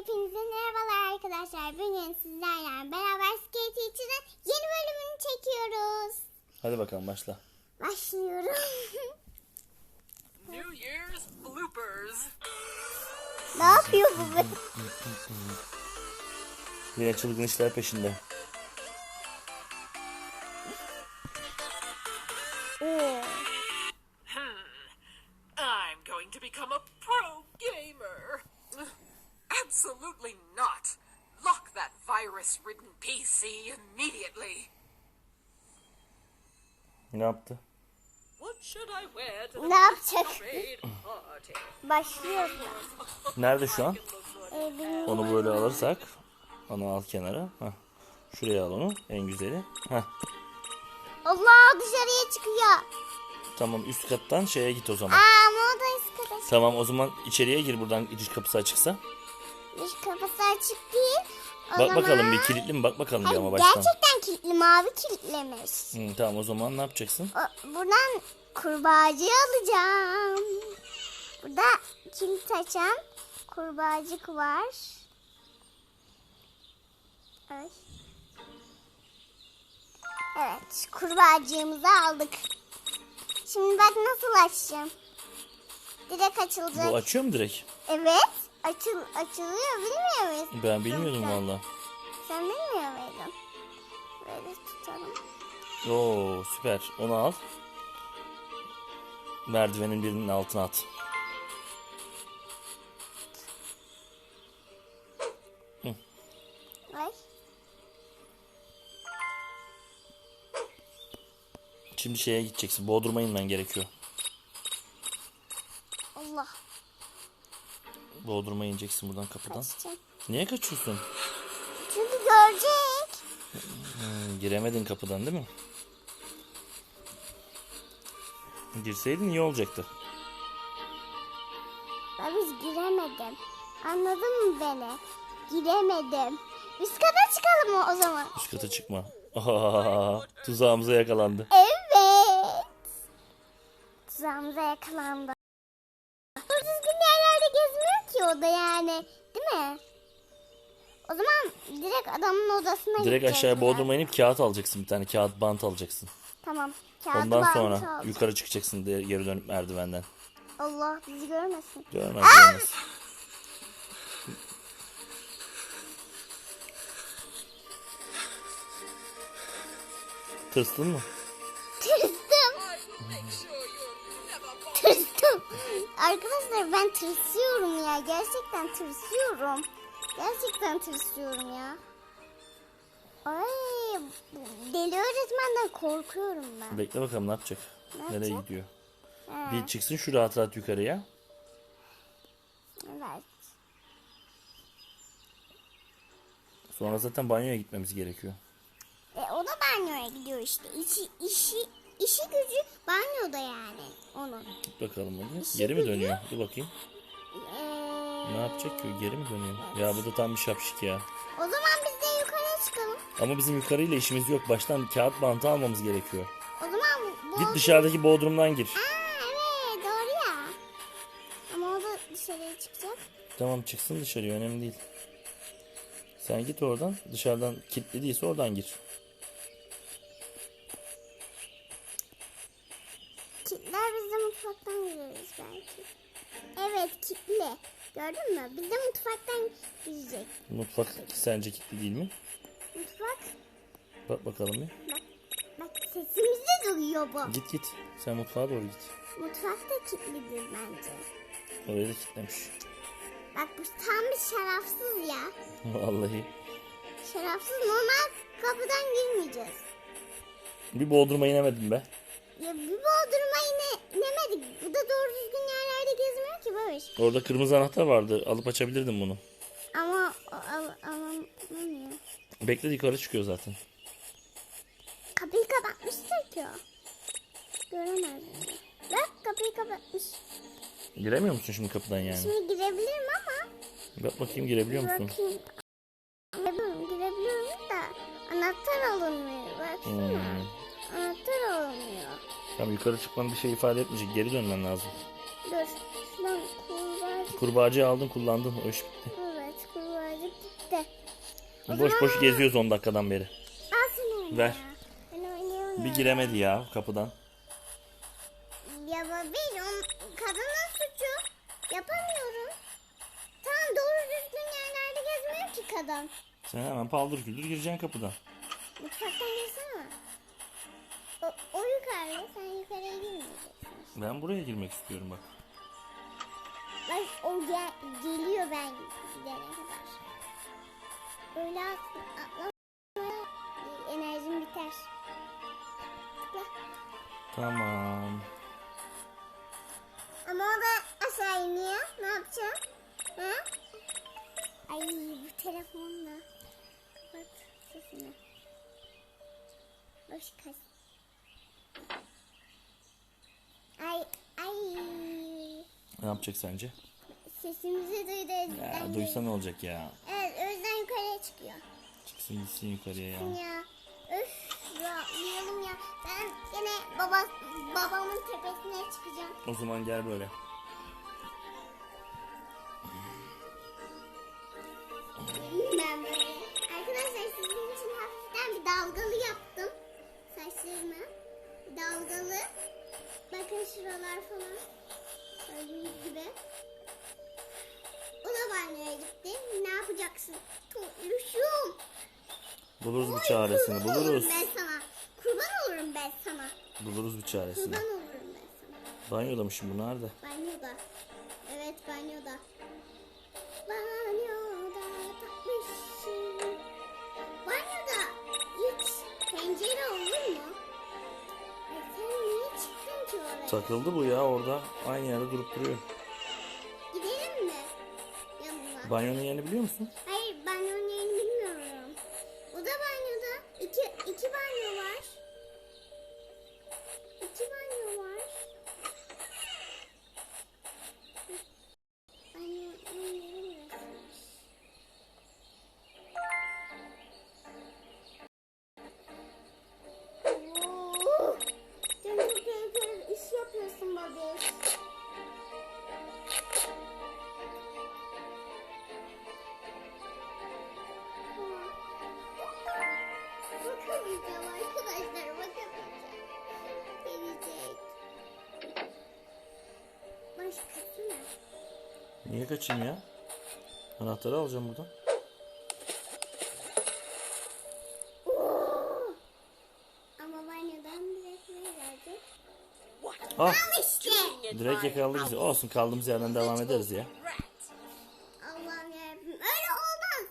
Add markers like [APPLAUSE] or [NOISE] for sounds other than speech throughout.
Hepinize merhabalar arkadaşlar. Bugün sizlerle beraber Skate Teacher'ın yeni bölümünü çekiyoruz. Hadi bakalım başla. Başlıyorum. [LAUGHS] New Year's bloopers. ne yapıyor bu? be? Yine çılgın işler peşinde. Oo. I'm going to become a. Absolutely not. Lock that virus-ridden PC immediately. Ne yaptı? What should I wear to the Ne yapacak? party? Başlıyoruz. Nerede şu an? Ee, benim- Onu böyle alırsak. Onu al kenara. Heh. Şuraya al onu. En güzeli. Heh. Allah dışarıya çıkıyor. Tamam üst kattan şeye git o zaman. Aa ama o da üst kata Tamam o zaman içeriye gir buradan giriş kapısı açıksa. Dış kapısı açık değil. O Bak zaman- bakalım bir kilitli mi? Bak bakalım bir Hayır, ama baştan. gerçekten kilitli mavi kilitlemiş. Hı, tamam o zaman ne yapacaksın? O- Buradan kurbağacı alacağım. Burada kilit açan kurbağacık var. Ay. Evet, kurbağacığımızı aldık. Şimdi bak nasıl açacağım. Direkt açılacak. Bu açıyor mu direkt? evet, açıl açılıyor bilmiyor muyuz? Ben bilmiyordum valla. Sen bilmiyor muydun? Böyle tutalım. Oo süper. Onu al. Merdivenin birinin altına at. Ay. Şimdi şeye gideceksin. Bodrum'a inmen gerekiyor. Allah. Bodrum'a ineceksin buradan kapıdan. Kaçacağım. Niye kaçıyorsun? Çünkü görecek. Hmm, giremedin kapıdan değil mi? Girseydin iyi olacaktı. Ben biz giremedim. Anladın mı beni? Giremedim. Üst kata çıkalım mı o zaman? Üst kata çıkma. Aa, tuzağımıza yakalandı. Evet. Tuzağımıza yakalandı. Gezmiyor ki o da yani. Değil mi? O zaman direkt adamın odasına Direkt gideceğiz aşağıya ya. Bodrum'a inip kağıt alacaksın bir tane. Kağıt bant alacaksın. Tamam. Kağıdı Ondan bantı sonra alacağım. yukarı çıkacaksın diye geri dönüp merdivenden. Allah bizi görmesin. Görmez görmez. Tırstın mı? Tırstım. Tırstım. Arkadaşlar ben tırsıyorum ya. Gerçekten tırsıyorum. Gerçekten tırsıyorum ya. Ay deli öğretmenden korkuyorum ben. Bekle bakalım ne yapacak? Ne Nereye yapacak? gidiyor? Ha, Bir çıksın şu rahat rahat yukarıya. evet. Sonra zaten banyoya gitmemiz gerekiyor. E, o da banyoya gidiyor işte. İşi, işi, işi gücü banyoda yani onun. Git bakalım hadi. Geri mi dönüyor? Dur bakayım. Ee, Ne yapacak ki? Geri mi dönüyor? Ya bu da tam bir şapşik ya. o zaman biz de yukarıya çıkalım. Ama bizim yukarıyla işimiz yok. Baştan kağıt bantı almamız gerekiyor. O zaman bu... Git dışarıdaki bodrumdan gir. Aa evet doğru ya. Ama o da dışarıya çıkacak. Tamam çıksın dışarıya önemli değil. Sen git oradan. Dışarıdan kilitli değilse oradan gir. Evet kitli. Gördün mü? Biz de mutfaktan girecek. Mutfak sence kilitli değil mi? Mutfak. Bak bakalım bir. Bak. Bak sesimizde duyuyor bu. Git git. Sen mutfağa doğru git. Mutfak da kilitlidir bence. Orayı da kilitlemiş. Bak bu tam bir şerefsiz ya. Vallahi. Şerefsiz normal kapıdan girmeyeceğiz. Bir bodruma inemedim be. Ya bir bodruma ine, inemedik. Bu da doğru düzgün yerlerde gezmiyor ki Barış. Orada kırmızı anahtar vardı. Alıp açabilirdim bunu. Ama o al, alamıyor. Bekle yukarı çıkıyor zaten. Kapıyı kapatmıştır ki o. Göremez. Bak kapıyı kapatmış. Giremiyor musun şimdi kapıdan yani? Şimdi girebilirim ama. Bak bakayım girebiliyor musun? bakayım. Girebiliyorum, girebiliyorum da anahtar alınmıyor. Baksana. Hmm. Yukarı çıkman bir şey ifade etmeyecek. Geri dönmen lazım. Dur. Şuradan kurbağa Kurbağacıyı aldın kullandın. O iş bitti. Evet kurbağa işte. Boş boş geziyoruz 10 dakikadan beri. Al. Ver. ya. Ben. Bir giremedi ya kapıdan. Ya babiş kadının suçu. Yapamıyorum. Tam doğru düzgün yerlerde gezmiyor ki kadın. Sen hemen paldır küldür gireceksin kapıdan. Mutfaktan girsene. O, o yukarıda sen yukarıya girmeyeceksin. Ben buraya girmek istiyorum bak. Bak o gel, geliyor ben gidene kadar. Öyle atla, atlamaya enerjim biter. Tıkla. Tamam. Ama o da aşağı iniyor. Ne yapacağım? Ha? Ay bu telefonla. Bak sesine. Boş kas. Ay ay. Ne yapacak sence? Sesimizi duydu. Ya duysa ne olacak ya? Evet o yüzden yukarıya çıkıyor. Çıksın gitsin yukarıya ya. Ya öf rahatlayalım ya. Ben yine baba, babamın tepesine çıkacağım. O zaman gel böyle. Totluşum. Buluruz bir çaresini kurban olurum buluruz. Ben sana. Kurban olurum ben sana. Buluruz bir çaresini. Kurban olurum ben sana. Banyoda mı şimdi bu nerede? Banyoda. Evet banyoda. Banyoda takmışım. Banyoda hiç pencere olur mu? Ay sen niye çıktın ki oraya? Takıldı bu ya orada. Aynı yerde durup duruyor. Gidelim mi? Yanına. Banyonun yerini biliyor musun? Kaçayım ya? Anahtarı alacağım buradan. Ah direkt yakaladı bizi. Olsun kaldığımız yerden devam ederiz ya. Allah'ım yarabbim. Öyle olmaz.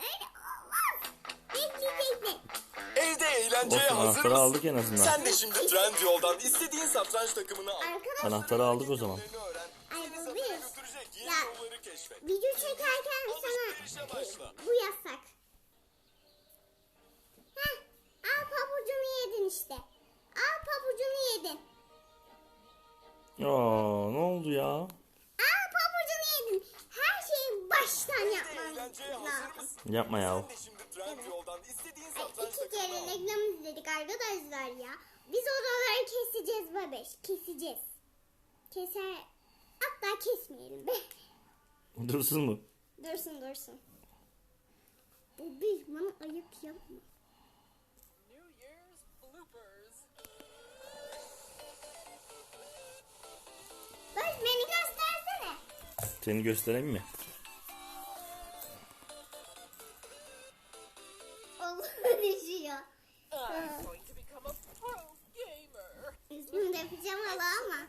Öyle olmaz. Bekle bekle. Evde eğlenceye Olsun hazır mısın? aldık en azından. Sen de şimdi Trendyol'dan istediğin satranç takımını al. Arkadaşlar. Anahtarı aldık o zaman. Bu yasak. Heh, al pabucunu yedin işte. Al pabucunu yedin. Aa ne oldu ya? Al pabucunu yedin. Her şeyi baştan yapman lazım. Yapma ya. İki kere reklam izledik arkadaşlar ya. Biz oraları keseceğiz bebeş. Keseceğiz. Keser. Hatta kesmeyelim be. Dursun mu? Dursun dursun. Bu bir bana ayıp yapma. New Year's bloopers. Bak beni göstersene. Seni göstereyim mi? Allah düşüyor. I'm going to become a pro gamer. Üstümde pijamalı ama.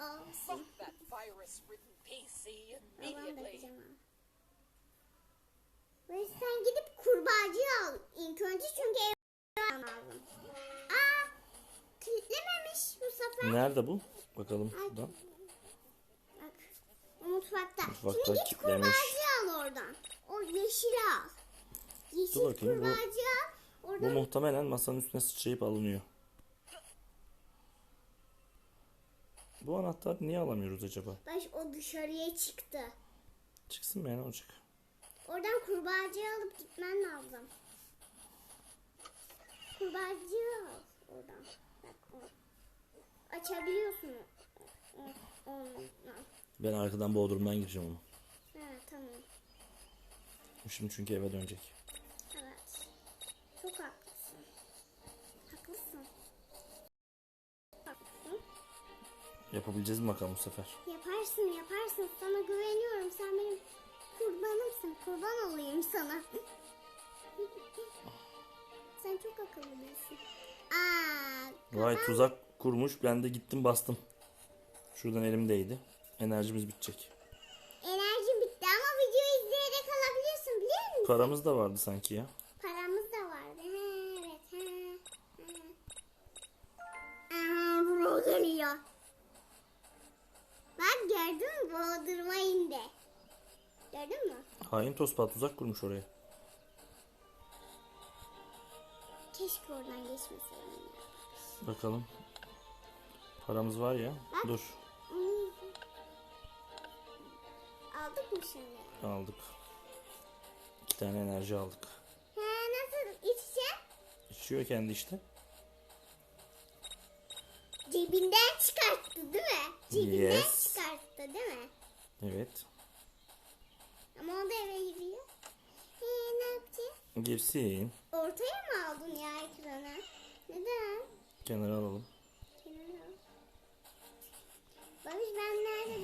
Olsun. Fuck that virus-ridden PC Babam da immediately. Ve sen gidip kurbağacı al ilk önce çünkü ev lazım. Aa, kilitlememiş bu sefer. Nerede bu? Bakalım buradan. Bak, mutfakta. Mutfakta Şimdi git kilitlemiş. kurbağacı al oradan. O yeşili al. Yeşil Dur bakayım, bu- kurbağacı al. Bu Oradan muhtemelen masanın üstüne sıçrayıp alınıyor. Bu anahtar niye alamıyoruz acaba? baş o dışarıya çıktı. Çıksın mı ya ne olacak? Oradan kurbağacı alıp gitmen lazım. Kurbağacı al oradan. Bak, o. Açabiliyorsun. Onunla. Ben arkadan Bodrum'dan gireceğim onu. Ha tamam. Şimdi çünkü eve dönecek. Evet. Çok haklısın. Haklısın. Haklısın. Yapabileceğiz mi bakalım bu sefer? Yaparsın yaparsın. Sana güveniyorum. Sen benim kurbanımsın. Kurban olayım sana. Sen çok akıllı birisin. Aa, Vay tuzak kurmuş. Ben de gittim bastım. Şuradan elim değdi. Enerjimiz bitecek. enerjim bitti ama video izleyerek alabiliyorsun biliyor musun? Paramız da vardı sanki ya. Tospa tuzak kurmuş oraya. Keşke oradan geçmeseydim. Bakalım. Paramız var ya. Dur. Hmm. Aldık mı şimdi? Aldık. İki tane enerji aldık. He, nasıl içeceğim? İçiyor kendi işte. Cebinden çıkarttı değil mi? Cebinden Yes. çıkarttı değil mi? Evet. Ama o da eve giriyor. He, ne yapacağız? Girsin. Ortaya mı aldın ya ekrana? Neden? Kenara alalım. Kenara al. Babiş ben nerede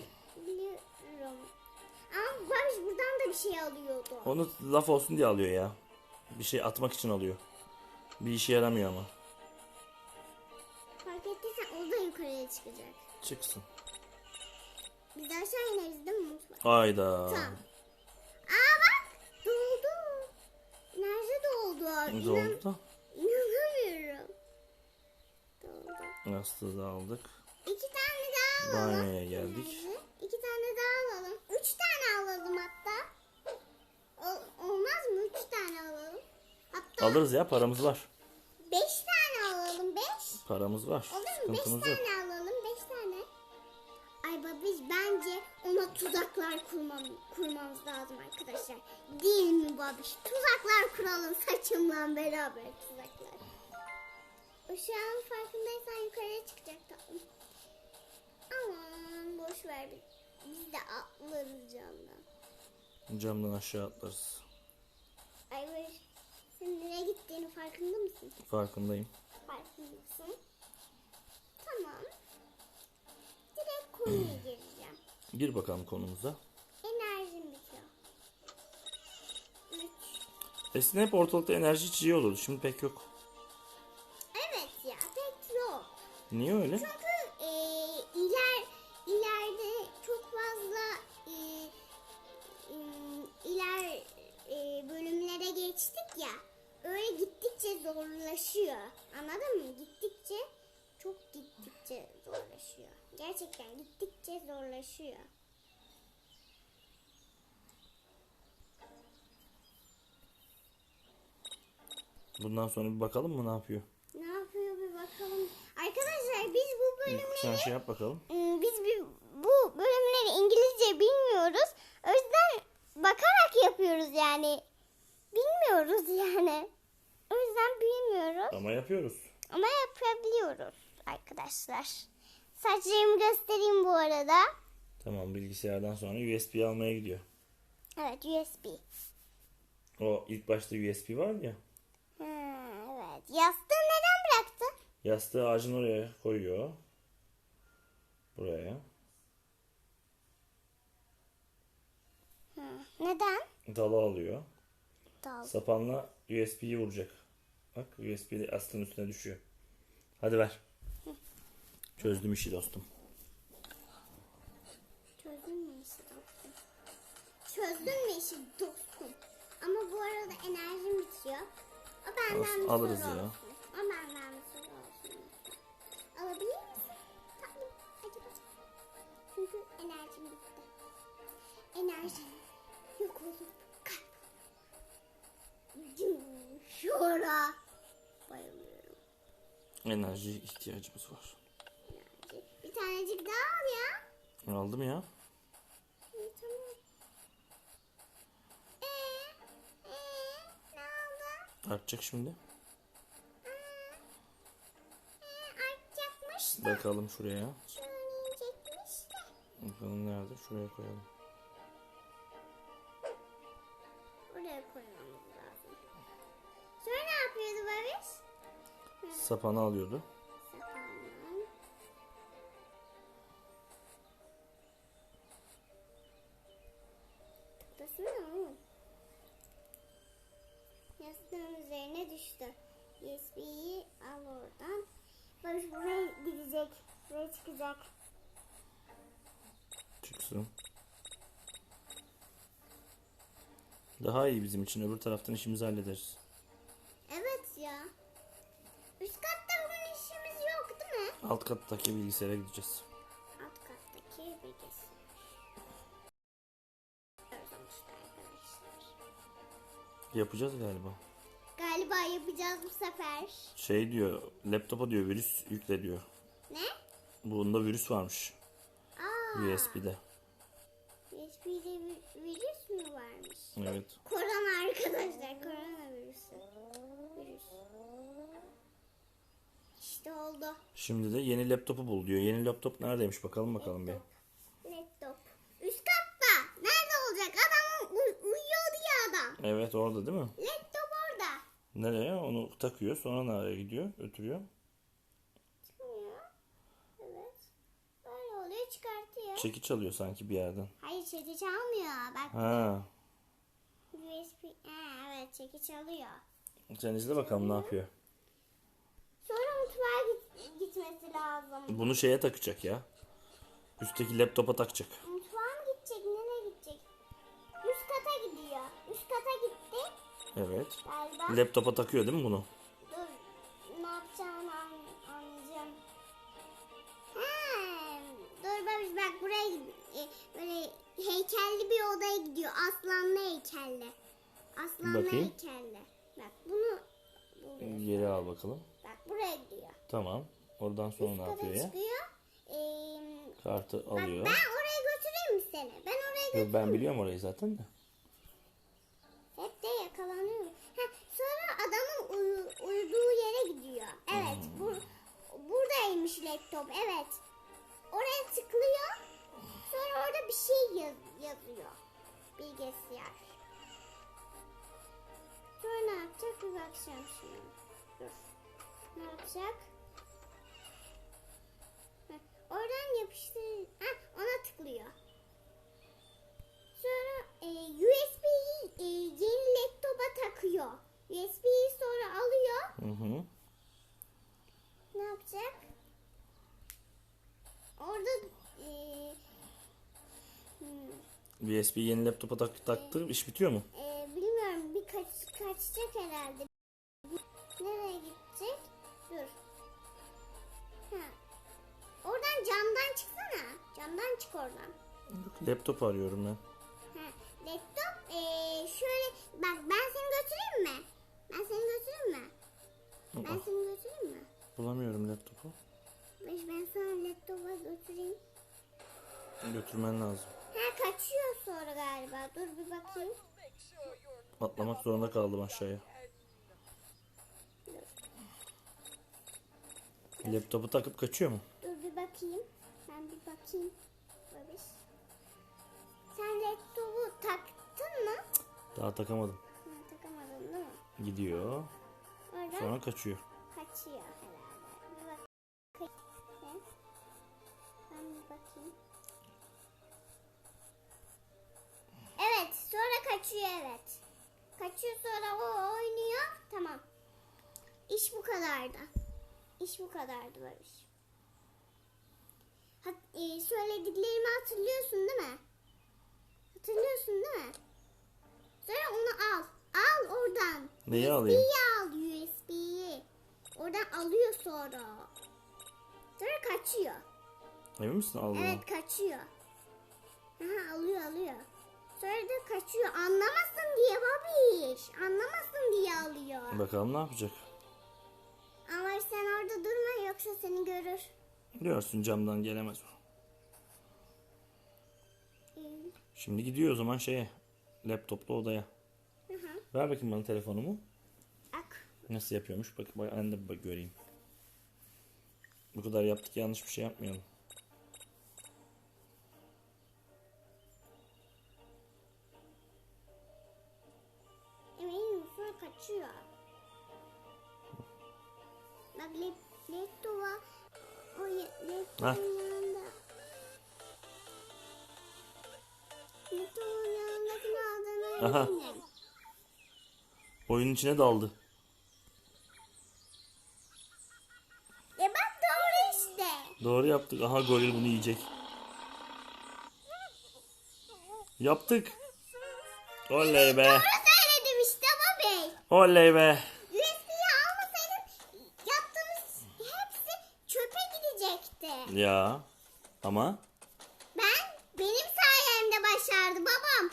biliyorum. Ama Babiş buradan da bir şey alıyordu. Onu laf olsun diye alıyor ya. Bir şey atmak için alıyor. Bir işe yaramıyor ama. Fark ettiysen o da yukarıya çıkacak. Çıksın. Biz aşağı ineriz değil mi mutfak? Ayda. Tamam. Aa. Enerji doldu. Ne İnan- oldu da? İnanamıyorum. Doldu. Yastığı da aldık. İki tane daha alalım. Banyoya geldik. Enerji. İki tane daha alalım. Üç tane alalım hatta. Ol- olmaz mı? Üç tane alalım. Hatta Alırız ya paramız var. beş tane alalım. Beş. Paramız var. Olur mu? Beş Sıkıntımız yok. tane alalım. Babiş? Tuzaklar kuralım saçımla beraber tuzaklar. An farkındaysan yukarıya çıkacak tatlım. Aman boş ver biz. Biz de atlarız camdan. Camdan aşağı atlarız. Ay babiş sen nereye gittiğini farkında mısın? Farkındayım. Farkındasın. Tamam. Direkt konuya [CLEARS THROAT] gireceğim. Gir bakalım konumuza. Enerjim bitiyor. Üç. Eskiden hep ortalıkta enerji içeceği olurdu. Şimdi pek yok. Evet ya pek yok. Niye öyle? Çünkü e, iler, ileride çok fazla e, e, iler e, bölümlere geçtik ya. Öyle gittikçe zorlaşıyor. Anladın mı? Gittikçe çok gittikçe zorlaşıyor. Gerçekten gittikçe zorlaşıyor. Bundan sonra bir bakalım mı ne yapıyor? Ne yapıyor bir bakalım. Arkadaşlar biz bu bölümleri Sen şey yap bakalım. Ee, biz bir, bu bölümleri İngilizce bilmiyoruz. O yüzden bakarak yapıyoruz yani. Bilmiyoruz yani. O yüzden bilmiyoruz Ama yapıyoruz. ama yapabiliyoruz arkadaşlar. Saçlarımı göstereyim bu arada. Tamam bilgisayardan sonra USB almaya gidiyor. Evet USB. O ilk başta USB var ya. Evet. Yastığı neden bıraktı? Yastığı ağacın oraya koyuyor. Buraya. Ha, neden? Dalı alıyor. Dal. Sapanla USB'yi vuracak. Bak USB aslının üstüne düşüyor. Hadi ver. Çözdüm işi dostum. Çözdün mü işi dostum? Çözdün mü işi dostum? Ama bu arada enerjim bitiyor. Benden Olsun, bir alırız soru ya. olsun. O benden bir soru olsun. Alabilir misin? Tatlım. Hadi bakalım. Çünkü enerjim bitti. Enerjim yok olup kayboldu. Şura. Bayılıyorum. Enerji ihtiyacımız var. Bir tanecik daha al ya. Aldım ya. İyi, tamam. Ee, ee, ne oldu? Artacak şimdi. Artacakmış da. Bakalım şuraya. Bakalım nerede? Şuraya koyalım. Oraya koymamız lazım. Sonra ne yapıyordu Barış? Sapanı alıyordu. Düştü. USB'yi al oradan. Barış buraya gidecek. Buraya çıkacak. Çıksın. Daha iyi bizim için. Öbür taraftan işimizi hallederiz. Evet ya. Üst katta bugün işimiz yok değil mi? Alt kattaki bilgisayara gideceğiz. Alt kattaki bilgisayar. Yapacağız galiba. Galiba yapacağız bu sefer. Şey diyor, laptopa diyor virüs yükle diyor. Ne? Bunda virüs varmış. Aa, USB'de. USB'de vi- virüs mü varmış? Evet. Korona arkadaşlar, korona virüsü. Virüs. İşte oldu. Şimdi de yeni laptopu bul diyor. Yeni laptop neredeymiş bakalım bakalım bir. Laptop. Üst katta. Nerede olacak? Adam uy- uyuyordu ya adam. Evet orada değil mi? Laptop. Nereye? Onu takıyor. Sonra nereye gidiyor? Götürüyor. Çıkmıyor. Evet. Böyle oluyor çıkartıyor. Çekiç alıyor sanki bir yerden. Hayır çekiç almıyor. Bak Ha. USB. Ha, evet çekiç alıyor. Sen izle bakalım ne yapıyor. Sonra mutfağa git- gitmesi lazım. Bunu şeye takacak ya. Üstteki laptopa takacak. Mutfağa mı gidecek? Nereye gidecek? Üst kata gidiyor. Üst kata gitti Evet. galiba. Laptopa takıyor değil mi bunu? Dur. Ne yapacağını an- anlayacağım. Ha, dur babiş bak buraya gid- e, böyle heykelli bir odaya gidiyor. Aslanlı heykelli. Aslanlı Bakayım. heykelli. Bak bunu buluyor. Geri al bakalım. Bak buraya gidiyor. Tamam. Oradan sonra ne yapıyor ya? çıkıyor. Ee, Kartı bak alıyor. ben oraya götüreyim mi seni? Ben oraya götüreyim. Ben biliyorum orayı zaten de. Ne yapacak? Heh, Oradan yapıştır. Ha, ona tıklıyor. Sonra e, USB'yi e, yeni laptopa takıyor. USB'yi sonra alıyor. Hı hı. Ne yapacak? Orada e, hmm, USB yeni laptopa tak, taktı. iş bitiyor mu? e, bilmiyorum bir kaç, kaçacak herhalde. Nereye gidecek? Dur. Ha. Oradan camdan çıksana. Camdan çık oradan. Laptop arıyorum ben. Ha, laptop eee şöyle bak ben seni götüreyim mi? Ben seni götüreyim mi? Ben seni götüreyim mi? Bulamıyorum laptopu. Ben, ben sana laptopa götüreyim. Götürmen lazım. Ha kaçıyor sonra galiba. Dur bir bakayım. Atlamak zorunda kaldım aşağıya. Laptopu takıp kaçıyor mu? Dur bir bakayım. Ben bir bakayım. Babiş. Sen laptopu taktın mı? Daha takamadım. Ha, takamadın değil mi? Gidiyor. Oradan Sonra kaçıyor. kaçıyor herhalde. Bir bak. Ben bir bakayım. Evet, sonra kaçıyor evet. Kaçıyor sonra o oynuyor. Tamam. İş bu kadardı. İş bu kadardı Barış. Hat, e, söylediklerimi hatırlıyorsun değil mi? Hatırlıyorsun değil mi? Sonra onu al. Al oradan. Neyi alayım? USB'yi al USB'yi. Oradan alıyor sonra. Sonra kaçıyor. Emin misin aldığını? Evet kaçıyor. Aha, alıyor alıyor. Sonra da kaçıyor. Anlamasın diye babiş. Anlamasın diye alıyor. Bakalım ne yapacak? Ama sen orada durma yoksa seni görür. Görsün camdan gelemez o. Şimdi gidiyor o zaman şeye. Laptoplu odaya. Hı hı. Ver bakayım bana telefonumu. Ak. Nasıl yapıyormuş? Bak, bak ben de bir bak göreyim. Bu kadar yaptık yanlış bir şey yapmayalım. Aldığına Aha. Oyunun içine daldı. E bak doğru işte. Doğru yaptık. Aha goril bunu yiyecek. Yaptık. Oley be. Doğru söyledim işte Bobby. Oley be. Ya. Ama Ben benim sayemde başardı babam.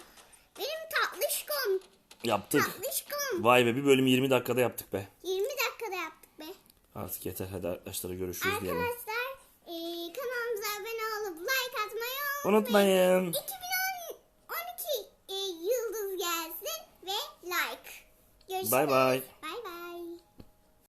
Benim tatlışkom. yaptık. Tatlışkom. Vay be bir bölüm 20 dakikada yaptık be. 20 dakikada yaptık be. Artık yeter hadi arkadaşlara görüşürüz diyelim. Arkadaşlar eee, kanalımıza abone olup like atmayı Unutmayın. 2012 eee, yıldız gelsin ve like. Görüşürüz. Bay bay.